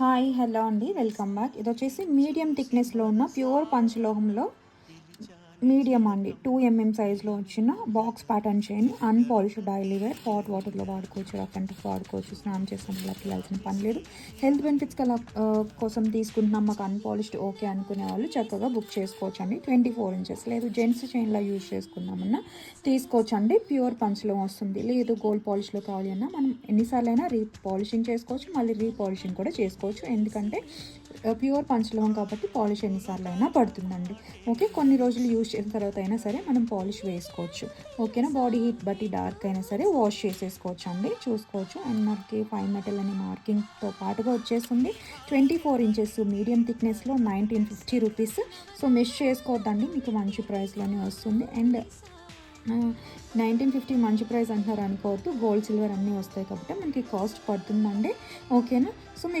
Hi hello అండి. Welcome back. ఇది వచ్చేసి మీడియం థిక్నెస్లో ఉన్న ప్యూర్ పంచలోహంలో మీడియం అండి. టూ ఎంఎం సైజ్లో వచ్చిన బాక్స్ ప్యాటర్న్ చేయని అన్పాలిష్డ్ డైలీ వేర్ హాట్ వాటర్లో వాడుకోవచ్చు రఫ్ అండ్ టఫ్ వాడుకోవచ్చు స్నానం చేసినప్పుడు వెళ్ళాల్సిన పని లేదు. హెల్త్ బెనిఫిట్స్ కల కోసం తీసుకుంటున్నాం మాకు అన్పాలిష్డ్ ఓకే అనుకునే వాళ్ళు చక్కగా బుక్ చేసుకోవచ్చు అండి ట్వంటీ ఫోర్ ఇంచెస్ లేదు జెంట్స్ చైన్లో యూజ్ చేసుకుందామన్నా తీసుకోవచ్చు అండి ప్యూర్ పంచ్లో వస్తుంది. లేదు గోల్డ్ పాలిష్లో కావాలి అన్నా మనం ఎన్నిసార్లు అయినా రీ పాలిషింగ్ చేసుకోవచ్చు మళ్ళీ రీ పాలిషింగ్ కూడా చేసుకోవచ్చు. ఎందుకంటే ప్యూర్ పంచలోహం కాబట్టి పాలిష్ ఎన్నిసార్లు అయినా పడుతుందండి. ఓకే కొన్ని రోజులు యూజ్ చేసిన తర్వాత అయినా సరే మనం పాలిష్ వేసుకోవచ్చు. ఓకేనా? బాడీ హీట్ బట్టి డార్క్ అయినా సరే వాష్ చేసేసుకోవచ్చు అండి చూసుకోవచ్చు. అండ్ మనకి ఫైవ్ మెటల్ అనే మార్కింగ్తో పాటుగా వచ్చేస్తుంది. Twenty four inches medium థిక్నెస్లో nineteen fifty rupees. So miss చేసుకోవద్దండి. మీకు మంచి ప్రైస్లోనే వస్తుంది. అండ్ నైన్టీన్ ఫిఫ్టీ మంచి ప్రైస్ అంటున్నారు అనుకోవద్దు. గోల్డ్ సిల్వర్ అన్నీ వస్తాయి కాబట్టి మనకి కాస్ట్ పడుతుందండి. ఓకేనా? సో మీ